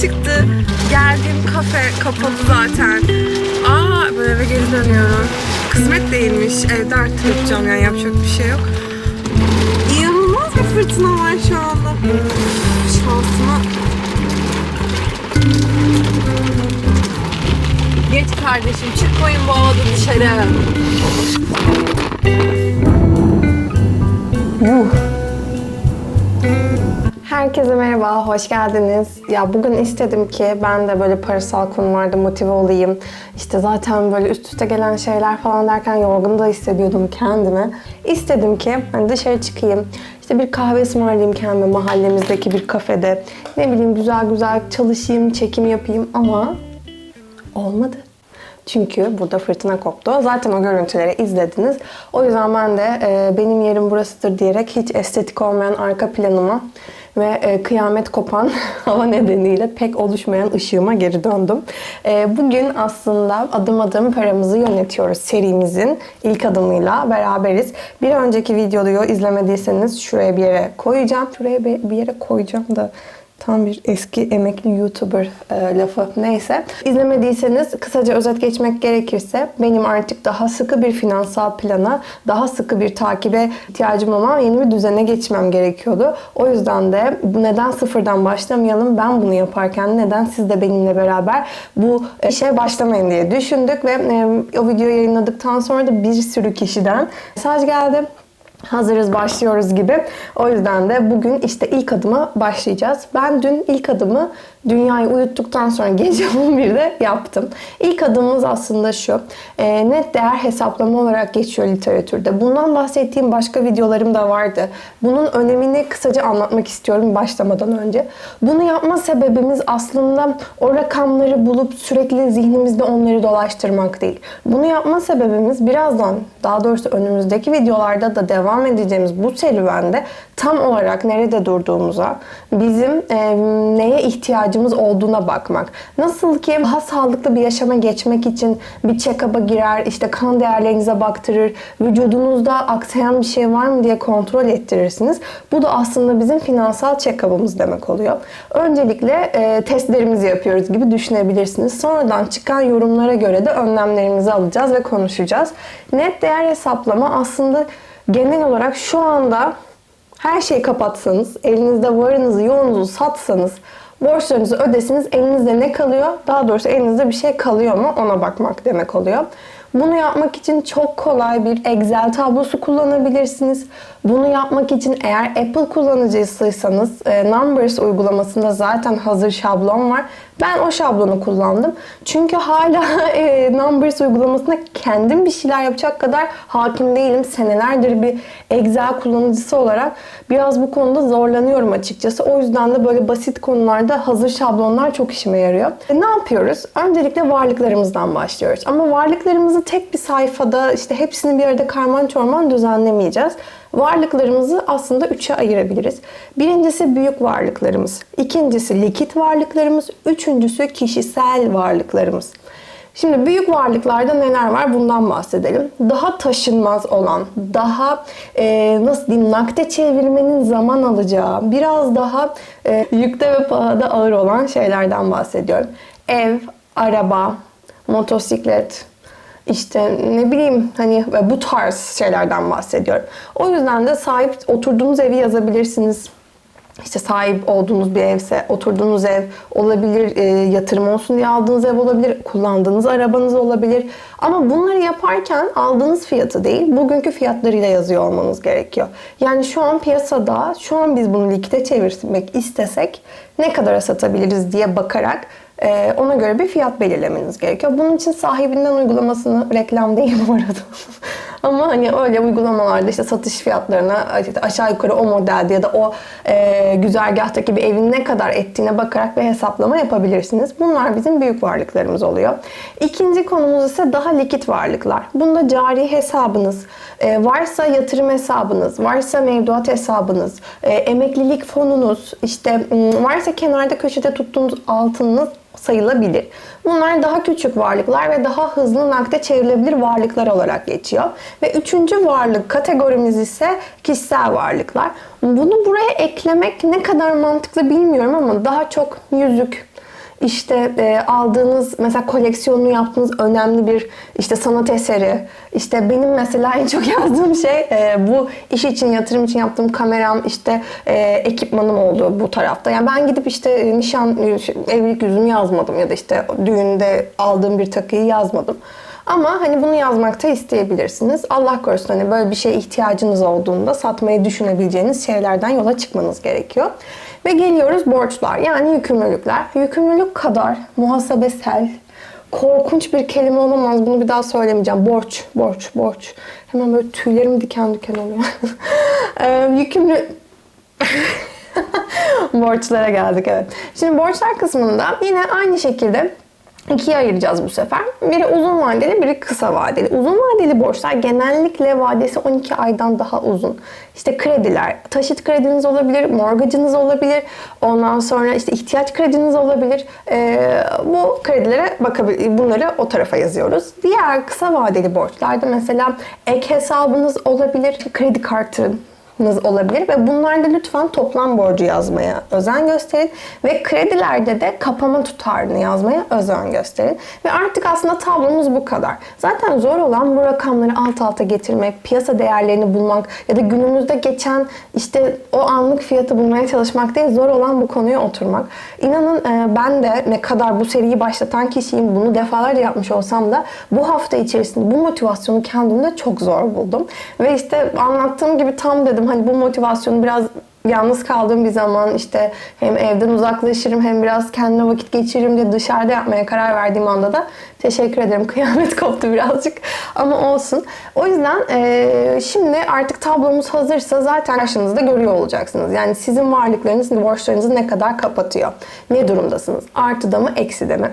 çıktı. Geldiğim kafe kapalı zaten. Aa böyle eve geri dönüyorum. Kısmet değilmiş. Evde artık yapacağım yani yapacak bir şey yok. İnanılmaz bir fırtına var şu anda. Şansıma. Geç kardeşim çık koyun bu havada dışarı. Herkese merhaba, hoş geldiniz. Ya bugün istedim ki ben de böyle parasal konularda motive olayım. İşte zaten böyle üst üste gelen şeyler falan derken yorgun da hissediyordum kendimi. İstedim ki hani dışarı çıkayım. İşte bir kahve ısmarlayayım kendime mahallemizdeki bir kafede. Ne bileyim güzel güzel çalışayım, çekim yapayım ama olmadı. Çünkü burada fırtına koptu. Zaten o görüntüleri izlediniz. O yüzden ben de e, benim yerim burasıdır diyerek hiç estetik olmayan arka planıma ve e, kıyamet kopan hava nedeniyle pek oluşmayan ışığıma geri döndüm. E, bugün aslında adım adım paramızı yönetiyoruz serimizin ilk adımıyla beraberiz. Bir önceki videoyu izlemediyseniz şuraya bir yere koyacağım. Şuraya bir yere koyacağım da Tam bir eski emekli YouTuber e, lafı. Neyse. İzlemediyseniz kısaca özet geçmek gerekirse benim artık daha sıkı bir finansal plana, daha sıkı bir takibe ihtiyacım olan yeni bir düzene geçmem gerekiyordu. O yüzden de neden sıfırdan başlamayalım? Ben bunu yaparken neden siz de benimle beraber bu işe başlamayın diye düşündük ve e, o videoyu yayınladıktan sonra da bir sürü kişiden mesaj geldi hazırız başlıyoruz gibi. O yüzden de bugün işte ilk adıma başlayacağız. Ben dün ilk adımı dünyayı uyuttuktan sonra gece 11'de yaptım. İlk adımımız aslında şu. E, net değer hesaplama olarak geçiyor literatürde. Bundan bahsettiğim başka videolarım da vardı. Bunun önemini kısaca anlatmak istiyorum başlamadan önce. Bunu yapma sebebimiz aslında o rakamları bulup sürekli zihnimizde onları dolaştırmak değil. Bunu yapma sebebimiz birazdan daha doğrusu önümüzdeki videolarda da devam edeceğimiz bu serüvende tam olarak nerede durduğumuza, bizim e, neye ihtiyacımız olduğuna bakmak. Nasıl ki daha sağlıklı bir yaşama geçmek için bir check-up'a girer, işte kan değerlerinize baktırır, vücudunuzda aksayan bir şey var mı diye kontrol ettirirsiniz. Bu da aslında bizim finansal check-up'ımız demek oluyor. Öncelikle e, testlerimizi yapıyoruz gibi düşünebilirsiniz. Sonradan çıkan yorumlara göre de önlemlerimizi alacağız ve konuşacağız. Net değer hesaplama aslında genel olarak şu anda her şeyi kapatsanız, elinizde varınızı, yoğununuzu satsanız, borçlarınızı ödesiniz, elinizde ne kalıyor? Daha doğrusu elinizde bir şey kalıyor mu? Ona bakmak demek oluyor. Bunu yapmak için çok kolay bir Excel tablosu kullanabilirsiniz. Bunu yapmak için eğer Apple kullanıcısıysanız e, Numbers uygulamasında zaten hazır şablon var. Ben o şablonu kullandım. Çünkü hala e, Numbers uygulamasında kendim bir şeyler yapacak kadar hakim değilim. Senelerdir bir Excel kullanıcısı olarak biraz bu konuda zorlanıyorum açıkçası. O yüzden de böyle basit konularda hazır şablonlar çok işime yarıyor. E, ne yapıyoruz? Öncelikle varlıklarımızdan başlıyoruz. Ama varlıklarımızı tek bir sayfada işte hepsini bir arada karman çorman düzenlemeyeceğiz. Varlıklarımızı aslında üçe ayırabiliriz. Birincisi büyük varlıklarımız, ikincisi likit varlıklarımız, üçüncüsü kişisel varlıklarımız. Şimdi büyük varlıklarda neler var bundan bahsedelim. Daha taşınmaz olan, daha e, nasıl diyeyim nakde çevirmenin zaman alacağı, biraz daha e, yükte ve pahada ağır olan şeylerden bahsediyorum. Ev, araba, motosiklet, işte ne bileyim hani bu tarz şeylerden bahsediyorum. O yüzden de sahip oturduğunuz evi yazabilirsiniz. İşte sahip olduğunuz bir evse oturduğunuz ev olabilir, e, yatırım olsun diye aldığınız ev olabilir, kullandığınız arabanız olabilir. Ama bunları yaparken aldığınız fiyatı değil, bugünkü fiyatlarıyla yazıyor olmanız gerekiyor. Yani şu an piyasada, şu an biz bunu likite çevirmek istesek ne kadara satabiliriz diye bakarak ee, ona göre bir fiyat belirlemeniz gerekiyor. Bunun için sahibinden uygulamasını reklam değil bu arada. Ama hani öyle uygulamalarda işte satış fiyatlarına aşağı yukarı o modelde ya da o e, güzergahtaki bir evin ne kadar ettiğine bakarak bir hesaplama yapabilirsiniz. Bunlar bizim büyük varlıklarımız oluyor. İkinci konumuz ise daha likit varlıklar. Bunda cari hesabınız, E, varsa yatırım hesabınız, varsa mevduat hesabınız, e, emeklilik fonunuz, işte varsa kenarda köşede tuttuğunuz altınınız sayılabilir. Bunlar daha küçük varlıklar ve daha hızlı nakde çevrilebilir varlıklar olarak geçiyor. Ve üçüncü varlık kategorimiz ise kişisel varlıklar. Bunu buraya eklemek ne kadar mantıklı bilmiyorum ama daha çok yüzük, işte e, aldığınız mesela koleksiyonunu yaptığınız önemli bir işte sanat eseri. İşte benim mesela en çok yazdığım şey e, bu iş için yatırım için yaptığım kameram işte e, ekipmanım oldu bu tarafta. Yani ben gidip işte nişan evlilik yüzümü yazmadım ya da işte düğünde aldığım bir takıyı yazmadım. Ama hani bunu yazmakta isteyebilirsiniz. Allah korusun hani böyle bir şeye ihtiyacınız olduğunda satmayı düşünebileceğiniz şeylerden yola çıkmanız gerekiyor. Ve geliyoruz borçlar yani yükümlülükler. Yükümlülük kadar muhasebesel, korkunç bir kelime olamaz. Bunu bir daha söylemeyeceğim. Borç, borç, borç. Hemen böyle tüylerim diken diken oluyor. ee, yükümlü... Borçlara geldik evet. Şimdi borçlar kısmında yine aynı şekilde ikiye ayıracağız bu sefer. Biri uzun vadeli, biri kısa vadeli. Uzun vadeli borçlar genellikle vadesi 12 aydan daha uzun. İşte krediler, taşıt krediniz olabilir, mortgage'ınız olabilir. Ondan sonra işte ihtiyaç krediniz olabilir. Ee, bu kredilere bakabilir, bunları o tarafa yazıyoruz. Diğer kısa vadeli borçlarda mesela ek hesabınız olabilir, kredi kartı olabilir ve bunlarda lütfen toplam borcu yazmaya özen gösterin ve kredilerde de kapama tutarını yazmaya özen gösterin. Ve artık aslında tablomuz bu kadar. Zaten zor olan bu rakamları alt alta getirmek, piyasa değerlerini bulmak ya da günümüzde geçen işte o anlık fiyatı bulmaya çalışmak değil, zor olan bu konuya oturmak. İnanın ben de ne kadar bu seriyi başlatan kişiyim, bunu defalarca yapmış olsam da bu hafta içerisinde bu motivasyonu kendimde çok zor buldum. Ve işte anlattığım gibi tam dedim hani bu motivasyonu biraz yalnız kaldığım bir zaman işte hem evden uzaklaşırım hem biraz kendime vakit geçiririm diye dışarıda yapmaya karar verdiğim anda da teşekkür ederim. Kıyamet koptu birazcık ama olsun. O yüzden e, şimdi artık tablomuz hazırsa zaten karşınızda görüyor olacaksınız. Yani sizin varlıklarınız, borçlarınızı ne kadar kapatıyor? Ne durumdasınız? Artıda mı, ekside mi?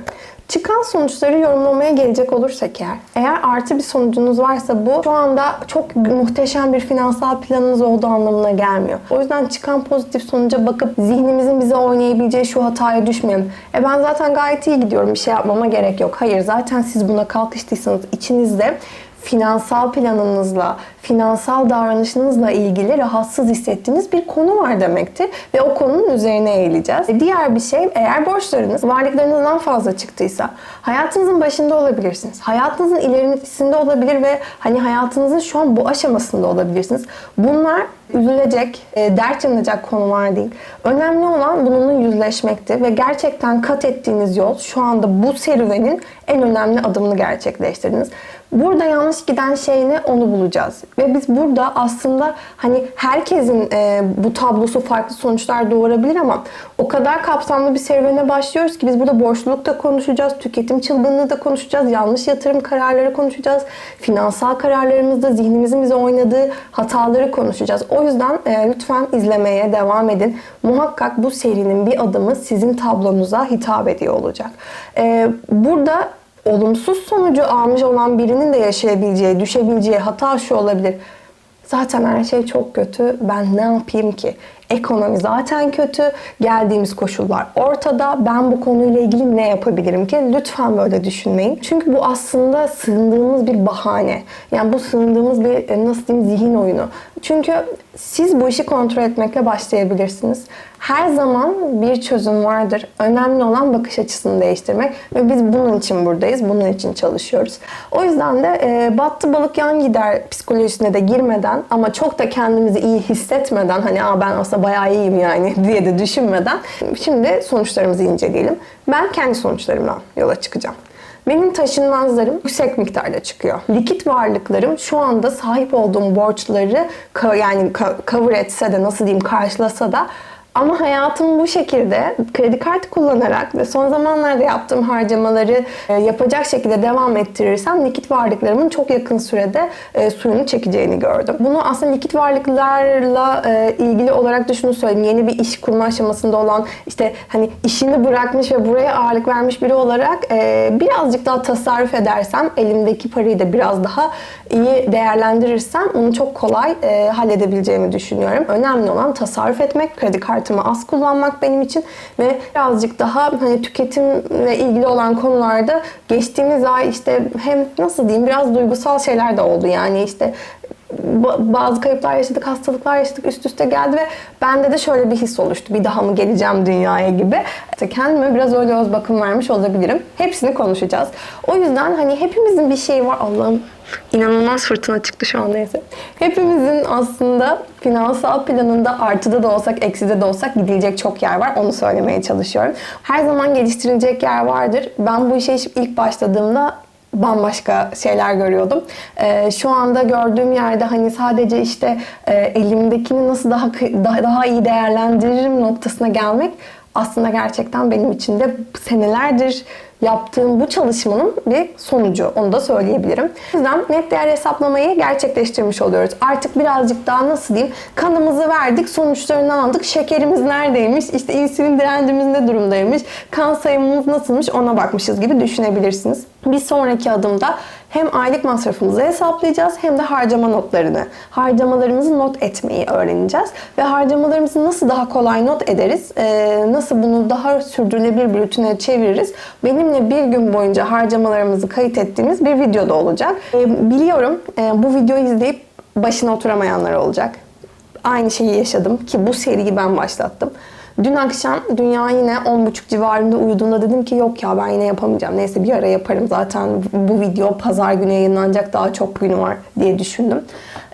Çıkan sonuçları yorumlamaya gelecek olursak eğer, eğer artı bir sonucunuz varsa bu şu anda çok muhteşem bir finansal planınız olduğu anlamına gelmiyor. O yüzden çıkan pozitif sonuca bakıp zihnimizin bize oynayabileceği şu hataya düşmeyelim. E ben zaten gayet iyi gidiyorum bir şey yapmama gerek yok. Hayır zaten siz buna kalkıştıysanız içinizde finansal planınızla, finansal davranışınızla ilgili rahatsız hissettiğiniz bir konu var demektir. Ve o konunun üzerine eğileceğiz. Diğer bir şey eğer borçlarınız varlıklarınızdan fazla çıktıysa hayatınızın başında olabilirsiniz. Hayatınızın ilerisinde olabilir ve hani hayatınızın şu an bu aşamasında olabilirsiniz. Bunlar üzülecek, e, dert yanacak konular değil. Önemli olan bununla yüzleşmekti ve gerçekten kat ettiğiniz yol şu anda bu serüvenin en önemli adımını gerçekleştirdiniz. Burada yanlış giden şey ne onu bulacağız. Ve biz burada aslında hani herkesin e, bu tablosu farklı sonuçlar doğurabilir ama o kadar kapsamlı bir serüvene başlıyoruz ki biz burada borçluluk da konuşacağız, tüketim çılgınlığı da konuşacağız, yanlış yatırım kararları konuşacağız, finansal kararlarımızda zihnimizin bize oynadığı hataları konuşacağız. O yüzden e, lütfen izlemeye devam edin. Muhakkak bu serinin bir adımı sizin tablonuza hitap ediyor olacak. E, burada olumsuz sonucu almış olan birinin de yaşayabileceği, düşebileceği hata şu olabilir. Zaten her şey çok kötü. Ben ne yapayım ki? Ekonomi zaten kötü. Geldiğimiz koşullar ortada. Ben bu konuyla ilgili ne yapabilirim ki? Lütfen böyle düşünmeyin. Çünkü bu aslında sığındığımız bir bahane. Yani bu sığındığımız bir e, nasıl diyeyim zihin oyunu. Çünkü siz bu işi kontrol etmekle başlayabilirsiniz. Her zaman bir çözüm vardır. Önemli olan bakış açısını değiştirmek ve biz bunun için buradayız, bunun için çalışıyoruz. O yüzden de e, battı balık yan gider psikolojisine de girmeden ama çok da kendimizi iyi hissetmeden hani Aa, ben aslında bayağı iyiyim yani diye de düşünmeden şimdi sonuçlarımızı inceleyelim. Ben kendi sonuçlarımdan yola çıkacağım. Benim taşınmazlarım yüksek miktarda çıkıyor. Likit varlıklarım şu anda sahip olduğum borçları yani cover etse de nasıl diyeyim karşılasa da Ama hayatım bu şekilde kredi kartı kullanarak ve son zamanlarda yaptığım harcamaları e, yapacak şekilde devam ettirirsem likit varlıklarımın çok yakın sürede e, suyunu çekeceğini gördüm. Bunu aslında likit varlıklarla e, ilgili olarak da şunu söyleyeyim. Yeni bir iş kurma aşamasında olan işte hani işini bırakmış ve buraya ağırlık vermiş biri olarak birazcık daha tasarruf edersem elimdeki parayı da biraz daha iyi değerlendirirsem onu çok kolay halledebileceğimi düşünüyorum. Önemli olan tasarruf etmek, kredi kartımı az kullanmak benim için ve birazcık daha hani tüketimle ilgili olan konularda geçtiğimiz ay işte hem nasıl diyeyim biraz duygusal şeyler de oldu. Yani işte bazı kayıplar yaşadık, hastalıklar yaşadık, üst üste geldi ve bende de şöyle bir his oluştu. Bir daha mı geleceğim dünyaya gibi. İşte kendime biraz öyle öz bakım vermiş olabilirim. Hepsini konuşacağız. O yüzden hani hepimizin bir şeyi var. Allah'ım inanılmaz fırtına çıktı şu an neyse. Hepimizin aslında finansal planında artıda da olsak, ekside de olsak gidilecek çok yer var. Onu söylemeye çalışıyorum. Her zaman geliştirilecek yer vardır. Ben bu işe ilk başladığımda bambaşka şeyler görüyordum. Ee, şu anda gördüğüm yerde hani sadece işte e, elimdekini nasıl daha daha, daha iyi değerlendiririm noktasına gelmek aslında gerçekten benim için de senelerdir yaptığım bu çalışmanın bir sonucu. Onu da söyleyebilirim. O yüzden net değer hesaplamayı gerçekleştirmiş oluyoruz. Artık birazcık daha nasıl diyeyim kanımızı verdik, sonuçlarını aldık. Şekerimiz neredeymiş, işte insülin direncimiz ne durumdaymış, kan sayımımız nasılmış ona bakmışız gibi düşünebilirsiniz. Bir sonraki adımda hem aylık masrafımızı hesaplayacağız hem de harcama notlarını, harcamalarımızı not etmeyi öğreneceğiz. Ve harcamalarımızı nasıl daha kolay not ederiz, ee, nasıl bunu daha sürdürülebilir bir rutine çeviririz. Benimle bir gün boyunca harcamalarımızı kayıt ettiğimiz bir videoda olacak. Ee, biliyorum e, bu videoyu izleyip başına oturamayanlar olacak. Aynı şeyi yaşadım ki bu seriyi ben başlattım. Dün akşam dünya yine 10.30 civarında uyuduğunda dedim ki yok ya ben yine yapamayacağım. Neyse bir ara yaparım zaten bu video pazar günü yayınlanacak daha çok günü var diye düşündüm.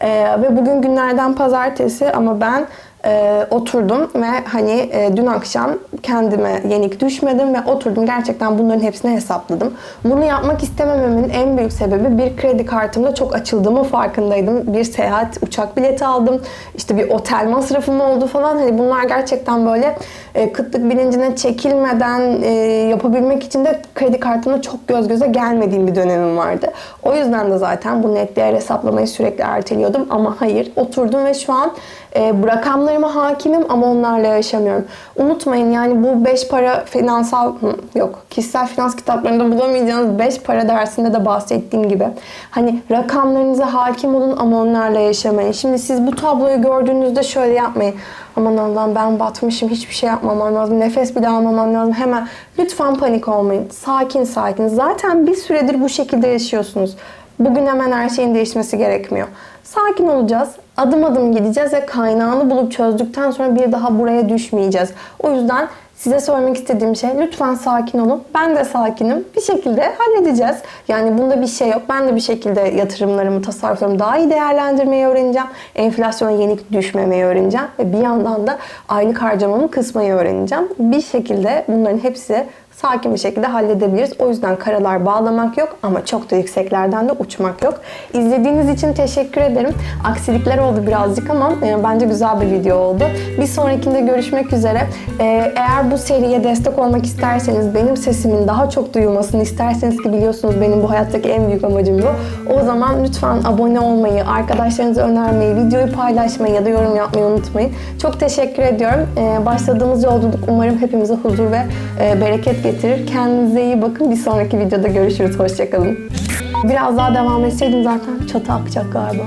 Ee, ve bugün günlerden pazartesi ama ben e, oturdum ve hani e, dün akşam kendime yenik düşmedim ve oturdum gerçekten bunların hepsini hesapladım. Bunu yapmak istemememin en büyük sebebi bir kredi kartımda çok açıldığımı farkındaydım. Bir seyahat uçak bileti aldım. işte bir otel masrafım oldu falan. Hani bunlar gerçekten böyle e, kıtlık bilincine çekilmeden e, yapabilmek için de kredi kartımda çok göz göze gelmediğim bir dönemim vardı. O yüzden de zaten bu net değer hesaplamayı sürekli erteliyordum ama hayır oturdum ve şu an e, rakamlarıma hakimim ama onlarla yaşamıyorum. Unutmayın yani bu 5 para finansal yok kişisel finans kitaplarında bulamayacağınız 5 para dersinde de bahsettiğim gibi hani rakamlarınıza hakim olun ama onlarla yaşamayın. Şimdi siz bu tabloyu gördüğünüzde şöyle yapmayın. Aman Allah'ım ben batmışım hiçbir şey yapmamam lazım. Nefes bile almamam lazım. Hemen lütfen panik olmayın. Sakin sakin. Zaten bir süredir bu şekilde yaşıyorsunuz. Bugün hemen her şeyin değişmesi gerekmiyor. Sakin olacağız. Adım adım gideceğiz ve kaynağını bulup çözdükten sonra bir daha buraya düşmeyeceğiz. O yüzden size söylemek istediğim şey lütfen sakin olun. Ben de sakinim. Bir şekilde halledeceğiz. Yani bunda bir şey yok. Ben de bir şekilde yatırımlarımı, tasarruflarımı daha iyi değerlendirmeyi öğreneceğim. Enflasyona yenik düşmemeyi öğreneceğim. Ve bir yandan da aylık harcamamı kısmayı öğreneceğim. Bir şekilde bunların hepsi sakin bir şekilde halledebiliriz. O yüzden karalar bağlamak yok ama çok da yükseklerden de uçmak yok. İzlediğiniz için teşekkür ederim. Aksilikler oldu birazcık ama e, bence güzel bir video oldu. Bir sonrakinde görüşmek üzere. E, eğer bu seriye destek olmak isterseniz, benim sesimin daha çok duyulmasını isterseniz ki biliyorsunuz benim bu hayattaki en büyük amacım bu. O zaman lütfen abone olmayı, arkadaşlarınıza önermeyi, videoyu paylaşmayı ya da yorum yapmayı unutmayın. Çok teşekkür ediyorum. E, başladığımız yolculuk umarım hepimize huzur ve e, bereket getirir. Kendinize iyi bakın. Bir sonraki videoda görüşürüz. Hoşçakalın. Biraz daha devam etseydim zaten çatı akacak galiba.